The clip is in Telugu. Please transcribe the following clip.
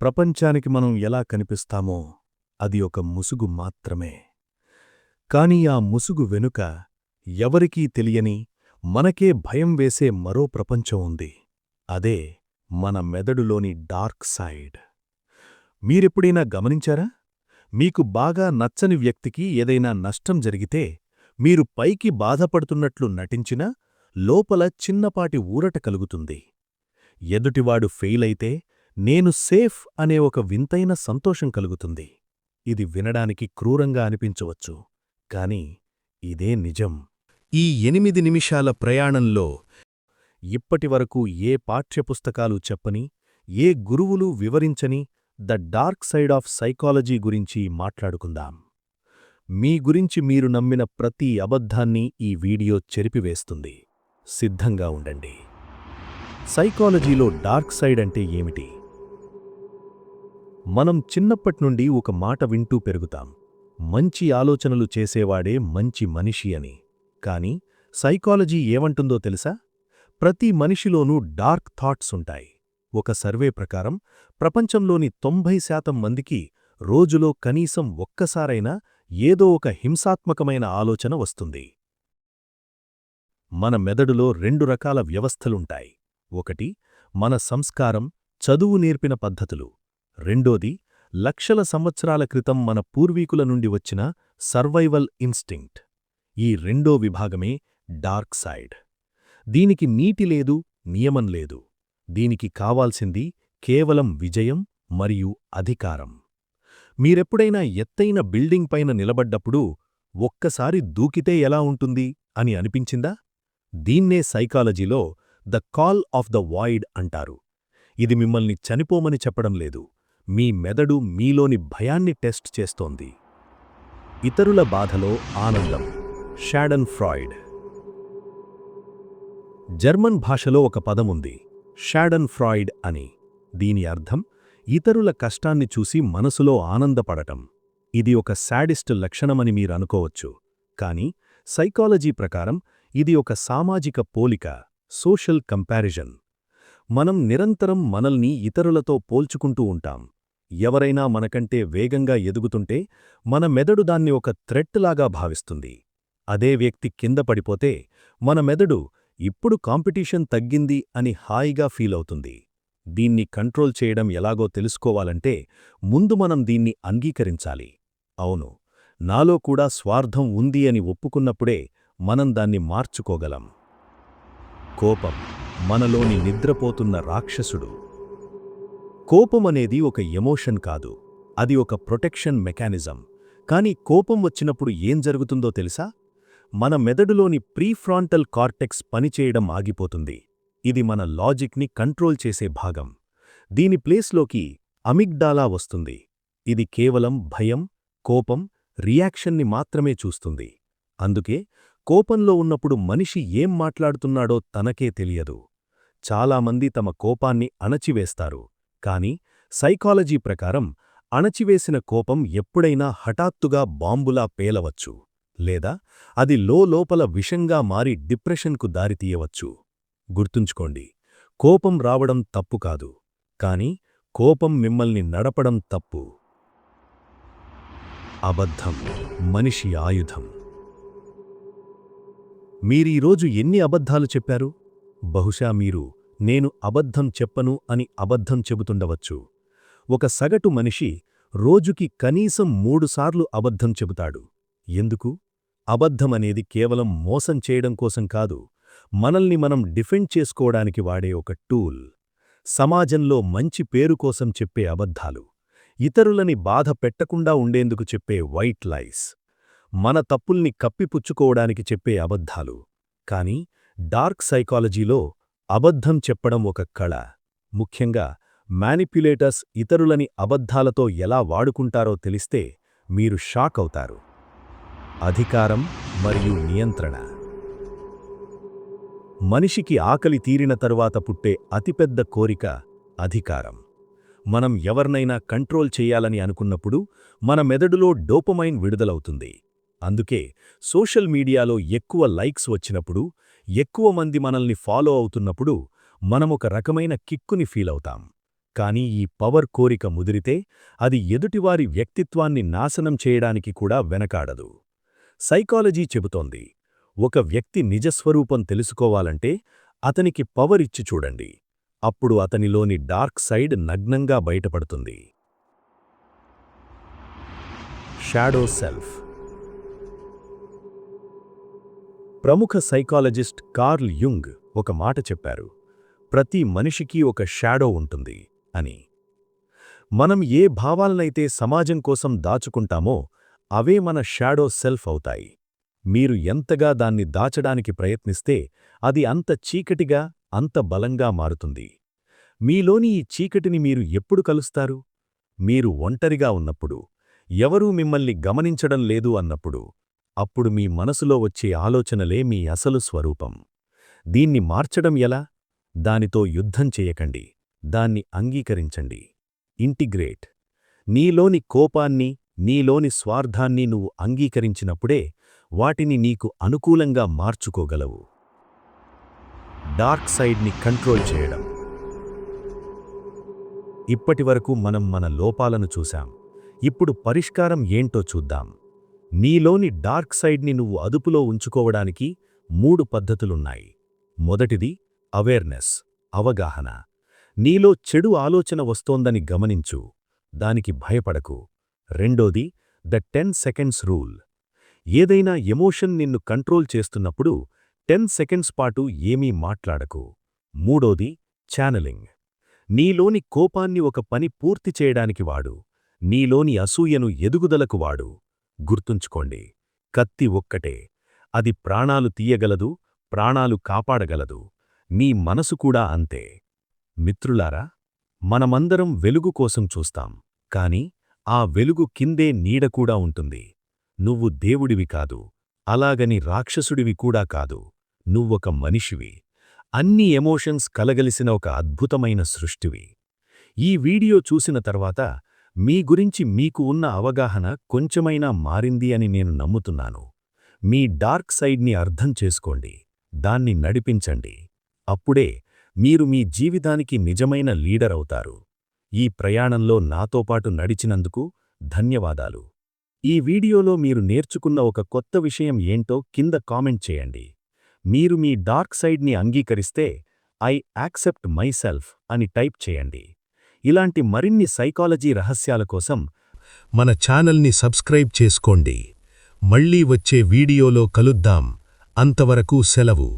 ప్రపంచానికి మనం ఎలా కనిపిస్తామో అది ఒక ముసుగు మాత్రమే. కాని ఆ ముసుగు వెనుక ఎవరికీ తెలియని మనకే భయం వేసే మరో ప్రపంచం ఉంది. అదే మన మెదడులోని డార్క్ సైడ్. మీరెప్పుడైనా గమనించారా? మీకు బాగా నచ్చని వ్యక్తికి ఏదైనా నష్టం జరిగితే మీరు పైకి బాధపడుతున్నట్లు నటించినా లోపల చిన్నపాటి ఊరట కలుగుతుంది. ఎదుటివాడు ఫెయిలైతే నేను సేఫ్ అనే ఒక వింతైన సంతోషం కలుగుతుంది. ఇది వినడానికి క్రూరంగా అనిపించవచ్చు కాని ఇదే నిజం. ఈ ఎనిమిది నిమిషాల ప్రయాణంలో ఇప్పటివరకు ఏ పాఠ్యపుస్తకాలు చెప్పని ఏ గురువులు వివరించని the dark side of psychology గురించి మాట్లాడుకుందాం. మీ గురించి మీరు నమ్మిన ప్రతి అబద్ధాన్ని ఈ వీడియో చెరిపివేస్తుంది. సిద్ధంగా ఉండండి. సైకాలజీలో డార్క్ సైడ్ అంటే ఏమిటి? మనం చిన్నప్పట్నుండి ఒక మాట వింటూ పెరుగుతాం. మంచి ఆలోచనలు చేసేవాడే మంచి మనిషి అని. కాని సైకాలజీ ఏమంటుందో తెలుసా? ప్రతి మనిషిలోనూ డార్క్ థాట్స్ ఉంటాయి. ఒక సర్వే ప్రకారం ప్రపంచంలోని తొంభై శాతం మందికి రోజులో కనీసం ఒక్కసారైనా ఏదో ఒక హింసాత్మకమైన ఆలోచన వస్తుంది. మన మెదడులో రెండు రకాల వ్యవస్థలుంటాయి. ఒకటి మన సంస్కారం చదువు నేర్పిన పద్ధతులు. రెండోది లక్షల సంవత్సరాల క్రితం మన పూర్వీకుల నుండి వచ్చిన సర్వైవల్ ఇన్స్టింక్ట్. ఈ రెండో విభాగమే డార్క్ సైడ్. దీనికి నీటి లేదు నియమం లేదు. దీనికి కావాల్సింది కేవలం విజయం మరియు అధికారం. మీరెప్పుడైనా ఎత్తైన బిల్డింగ్ పైన నిలబడ్డప్పుడు ఒక్కసారి దూకితే ఎలా ఉంటుంది అని అనిపించిందా? దీన్నే సైకాలజీలో the call of the void అంటారు. ఇది మిమ్మల్ని చనిపోమని చెప్పడం లేదు. మీ మెదడు మీలోని భయాన్ని టెస్ట్ చేస్తోంది. ఇతరుల బాధలో ఆనందం. షాడన్ ఫ్రాయిడ్. జర్మన్ భాషలో ఒక పదముంది షాడన్ ఫ్రాయిడ్ అని. దీని అర్థం ఇతరుల కష్టాన్ని చూసి మనసులో ఆనందపడటం. ఇది ఒక శాడిస్ట్ లక్షణమని మీరనుకోవచ్చు కాని సైకాలజీ ప్రకారం ఇది ఒక సామాజిక పోలిక సోషల్ కంపారిజన్. మనం నిరంతరం మనల్ని ఇతరులతో పోల్చుకుంటూ ఉంటాం. ఎవరైనా మనకంటే వేగంగా ఎదుగుతుంటే మన మెదడు దాన్ని ఒక థ్రెట్లాగా భావిస్తుంది. అదే వ్యక్తి కింద పడిపోతే మన మెదడు ఇప్పుడు కాంపిటీషన్ తగ్గింది అని హాయిగా ఫీలవుతుంది దీన్ని కంట్రోల్ చేయడం ఎలాగో తెలుసుకోవాలంటే ముందు మనం దీన్ని అంగీకరించాలి. అవును నాలో కూడా స్వార్థం ఉంది అని ఒప్పుకున్నప్పుడే మనం దాన్ని మార్చుకోగలం. కోపం మనలోని నిద్రపోతున్న రాక్షసుడు. కోపం అనేది ఒక ఎమోషన్ కాదు. అది ఒక ప్రొటెక్షన్ మెకానిజం. కాని కోపం వచ్చినప్పుడు ఏం జరుగుతుందో తెలుసా? మన మెదడులోని ప్రీఫ్రాంటల్ కార్టెక్స్ పనిచేయడం ఆగిపోతుంది. ఇది మన లాజిక్ని కంట్రోల్ చేసే భాగం. దీని ప్లేస్లోకి అమిగ్డాలా వస్తుంది. ఇది కేవలం భయం కోపం రియాక్షన్ని మాత్రమే చూస్తుంది. అందుకే కోపంలో ఉన్నప్పుడు మనిషి ఏం మాట్లాడుతున్నాడో తనకే తెలియదు. చాలామంది తమ కోపాన్ని అణచివేస్తారు. కాని సైకాలజీ ప్రకారం అణచివేసిన కోపం ఎప్పుడైనా హఠాత్తుగా బాంబులా పేలవచ్చు లేదా అది లోపల విషంగా మారి డిప్రెషన్కు దారితీయవచ్చు. గుర్తుంచుకోండి కోపం రావడం తప్పు కాదు కాని కోపం మిమ్మల్ని నడపడం తప్పు. అబద్ధం మనిషి ఆయుధం. మీరీరోజు ఎన్ని అబద్ధాలు చెప్పారు? బహుశా మీరు నేను అబద్ధం చెప్పను అని అబద్ధం చెబుతుండవచ్చు. ఒక సగటు మనిషి రోజుకి కనీసం మూడుసార్లు అబద్ధం చెబుతాడు. ఎందుకు? అబద్ధమనేది కేవలం మోసం చేయడం కోసం కాదు మనల్ని మనం డిఫెండ్ చేసుకోవడానికి వాడే ఒక టూల్. సమాజంలో మంచి పేరు కోసం చెప్పే అబద్ధాలు ఇతరులని బాధ పెట్టకుండా ఉండేందుకు చెప్పే వైట్ లైస్ మన తప్పుల్ని కప్పిపుచ్చుకోవడానికి చెప్పే అబద్ధాలు. కాని డార్క్ సైకాలజీలో అబద్ధం చెప్పడం ఒక కళ. ముఖ్యంగా మ్యానిప్యులేటర్స్ ఇతరులని అబద్ధాలతో ఎలా వాడుకుంటారో తెలిస్తే మీరు షాక్ అవుతారు. అధికారం మరియు నియంత్రణ. మనిషికి ఆకలి తీరిన తరువాత పుట్టే అతిపెద్ద కోరిక అధికారం. మనం ఎవర్నైనా కంట్రోల్ చేయాలని అనుకున్నప్పుడు మన మెదడులో డోపమైన్ విడుదలవుతుంది. అందుకే సోషల్ మీడియాలో ఎక్కువ లైక్స్ వచ్చినప్పుడు ఎక్కువ మంది మనల్ని ఫాలో అవుతున్నప్పుడు మనమొక రకమైన కిక్కుని ఫీలవుతాం కాని ఈ పవర్ కోరిక ముదిరితే అది ఎదుటివారి వ్యక్తిత్వాన్ని నాశనం చేయడానికి కూడా వెనకాడదు. సైకాలజీ చెబుతోంది. ఒక వ్యక్తి నిజస్వరూపం తెలుసుకోవాలంటే అతనికి పవర్ ఇచ్చి చూడండి. అప్పుడు అతనిలోని డార్క్ సైడ్ నగ్నంగా బయటపడుతుంది. షాడో సెల్ఫ్ ప్రముఖ సైకాలజిస్ట్ కార్ల్ యుంగ్ ఒక మాట చెప్పారు ప్రతి మనిషికి ఒక షాడో ఉంటుంది అని. మనం ఏ భావాలనైతే సమాజం కోసం దాచుకుంటామో అవే మన షాడో సెల్ఫ్ అవుతాయి. మీరు ఎంతగా దాన్ని దాచడానికి ప్రయత్నిస్తే అది అంత చీకటిగా అంత బలంగా మారుతుంది. మీలోని ఈ చీకటిని మీరు ఎప్పుడు కలుస్తారు? మీరు ఒంటరిగా ఉన్నప్పుడు ఎవరూ మిమ్మల్ని గమనించడం లేదు అన్నప్పుడు అప్పుడు మీ మనసులో వచ్చే ఆలోచనలే మీ అసలు స్వరూపం. దీన్ని మార్చడం ఎలా? దానితో యుద్ధం చేయకండి. దాన్ని అంగీకరించండి. ఇంటిగ్రేట్. నీలోని కోపాన్ని నీలోని స్వార్థాన్ని నువ్వు అంగీకరించినప్పుడే వాటిని నీకు అనుకూలంగా మార్చుకోగలవు. డార్క్ సైడ్ని కంట్రోల్ చేయడం. ఇప్పటివరకు మనం మన లోపాలను చూశాం. ఇప్పుడు పరిష్కారం ఏంటో చూద్దాం. నీలోని డార్క్ సైడ్ని నువ్వు అదుపులో ఉంచుకోవడానికి మూడు పద్ధతులున్నాయి. మొదటిది అవేర్నెస్ అవగాహన. నీలో చెడు ఆలోచన వస్తోందని గమనించు దానికి భయపడకు. రెండోది ద టెన్ సెకండ్స్ రూల్. ఏదైనా ఎమోషన్ నిన్ను కంట్రోల్ చేస్తున్నప్పుడు టెన్ సెకండ్స్ పాటు ఏమీ మాట్లాడకు. మూడోది ఛానలింగ్. నీలోని కోపాన్ని ఒక పని పూర్తి చేయడానికి వాడు. నీలోని అసూయను ఎదుగుదలకు వాడు. గుర్తుంచుకోండి. కత్తి ఒక్కటే. అది ప్రాణాలు తీయగలదు ప్రాణాలు కాపాడగలదు. నీ మనసు కూడా అంతే. మిత్రులారా మనమందరం వెలుగు కోసం చూస్తాం. కాని ఆ వెలుగు కిందే నీడ కూడా ఉంటుంది. నువ్వు దేవుడివి కాదు. అలాగని రాక్షసుడివి కూడా కాదు. నువ్వొక మనిషివి. అన్ని ఎమోషన్స్ కలగలిసిన ఒక అద్భుతమైన సృష్టివి. ఈ వీడియో చూసిన తర్వాత మీ గురించి మీకు ఉన్న అవగాహన కొంచెమైనా మారింది అని నేను నమ్ముతున్నాను. మీ డార్క్ సైడ్ని అర్థం చేసుకోండి దాన్ని నడిపించండి. అప్పుడే మీరు మీ జీవితానికి నిజమైన లీడర్ అవుతారు. ఈ ప్రయాణంలో నాతో పాటు నడిచినందుకు ధన్యవాదాలు. ఈ వీడియోలో మీరు నేర్చుకున్న ఒక కొత్త విషయం ఏంటో కింద కామెంట్ చేయండి. మీరు మీ డార్క్ సైడ్ని అంగీకరిస్తే ఐ యాక్సెప్ట్ మైసెల్ఫ్ అని టైప్ చేయండి. ఇలాంటి మరిన్ని సైకాలజీ రహస్యాల కోసం మన ఛానల్ని సబ్స్క్రైబ్ చేసుకోండి. మళ్ళీ వచ్చే వీడియోలో కలుద్దాం. అంతవరకు సెలవు.